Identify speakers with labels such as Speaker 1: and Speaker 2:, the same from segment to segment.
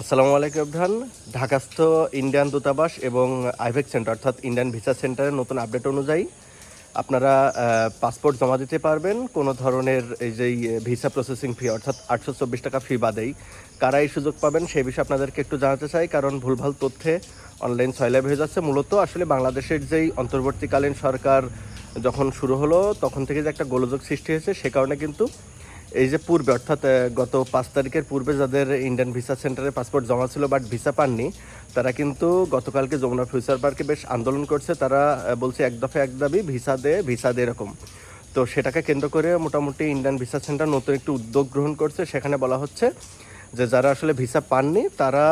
Speaker 1: আসসালামু আলাইকুম ইব্রাহান ঢাকাস্থ ইন্ডিয়ান দূতাবাস এবং আইভেক সেন্টার, অর্থাৎ ইন্ডিয়ান ভিসা সেন্টারের নতুন আপডেট অনুযায়ী আপনারা পাসপোর্ট জমা দিতে পারবেন। কোনো ধরনের এই যে ভিসা প্রসেসিং ফি অর্থাৎ আটশো চব্বিশ টাকা ফি বাদেই। কারা এই সুযোগ পাবেন সেই বিষয়ে আপনাদেরকে একটু জানাতে চাই, কারণ ভুলভাল তথ্যে অনলাইন সয়লাভ হয়ে যাচ্ছে। মূলত আসলে বাংলাদেশের যেই অন্তর্বর্তীকালীন সরকার যখন শুরু হলো, তখন থেকে যে একটা গোলযোগ সৃষ্টি হয়েছে, সে কারণে কিন্তু এই যে পূর্বে, অর্থাৎ গত পাঁচ তারিখের পূর্বে যাদের ইন্ডিয়ান ভিসা সেন্টারে পাসপোর্ট জমা ছিল বাট ভিসা পাননি, তারা কিন্তু গতকালকে যমুনা ফিউচার পার্কে বেশ আন্দোলন করছে। তারা বলছে এক দফে এক দাবি ভিসা দে ভিসা দে এরকম। তো সেটাকে কেন্দ্র করে মোটামুটি ইন্ডিয়ান ভিসা সেন্টার নতুন একটি উদ্যোগ গ্রহণ করছে। সেখানে বলা হচ্ছে যে যারা আসলে ভিসা পাননি, তারা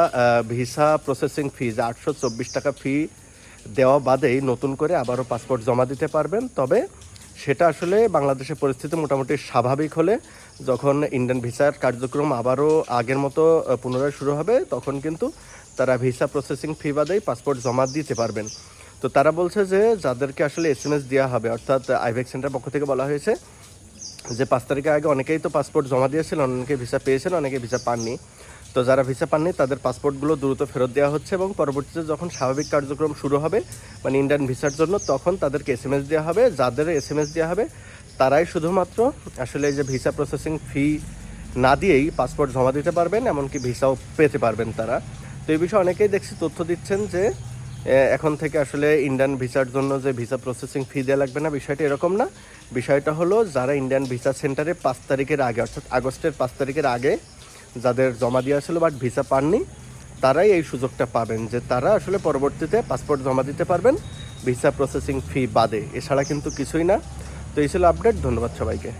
Speaker 1: ভিসা প্রসেসিং ফি যে আটশো চব্বিশ টাকা ফি দেওয়া বাদেই নতুন করে আবারও পাসপোর্ট জমা দিতে পারবেন। তবে সেটা আসলে বাংলাদেশের পরিস্থিতি মোটামুটি স্বাভাবিক হলে যখন ইন্ডিয়ান ভিসার কার্যক্রম আবারও আগের মতো পুনরায় শুরু হবে, তখন কিন্তু তারা ভিসা প্রসেসিং ফি বাদেই পাসপোর্ট জমা দিতে পারবেন। তো তারা বলছে যে, যাদেরকে আসলে এস এম এস দেওয়া হবে, অর্থাৎ আইভেক সেন্টার পক্ষ থেকে বলা হয়েছে যে পাঁচ তারিখের আগে অনেকেই তো পাসপোর্ট জমা দিয়েছিলেন, অনেকে ভিসা পেয়েছেন, অনেকে ভিসা পাননি। তো যারা ভিসা পাননি, তাদের পাসপোর্টগুলো দ্রুত ফেরত দেওয়া হচ্ছে এবং পরবর্তীতে যখন স্বাভাবিক কার্যক্রম শুরু হবে মানে ইন্ডিয়ান ভিসার জন্য, তখন তাদেরকে এস এম এস দেওয়া হবে, যাদের এস এম এস দেওয়া হবে, তারাই শুধুমাত্র আসলে যে ভিসা প্রসেসিং ফি না দিয়েই পাসপোর্ট জমা দিতে পারবেন, এমনকি ভিসাও পেতে পারবেন তারা। তো এই বিষয়ে অনেকেই দেখছি তথ্য দিচ্ছেন যে এখন থেকে আসলে ইন্ডিয়ান ভিসার জন্য যে ভিসা প্রসেসিং ফি দেওয়া লাগবে না, বিষয়টা এরকম না। বিষয়টা হলো যারা ইন্ডিয়ান ভিসা সেন্টারে পাঁচ তারিখের আগে, অর্থাৎ আগস্টের পাঁচ তারিখের আগে যাদের জমা দেওয়া ছিল বাট ভিসা পাননি, তারাই এই সুযোগটা পাবেন যে তারা আসলে পরবর্তীতে পাসপোর্ট জমা দিতে পারবেন, ভিসা প্রসেসিং ফি বাদে। এছাড়া কিন্তু কিছুই না। তো এই ছিল আপডেট ধন্যবাদ সবাইকে।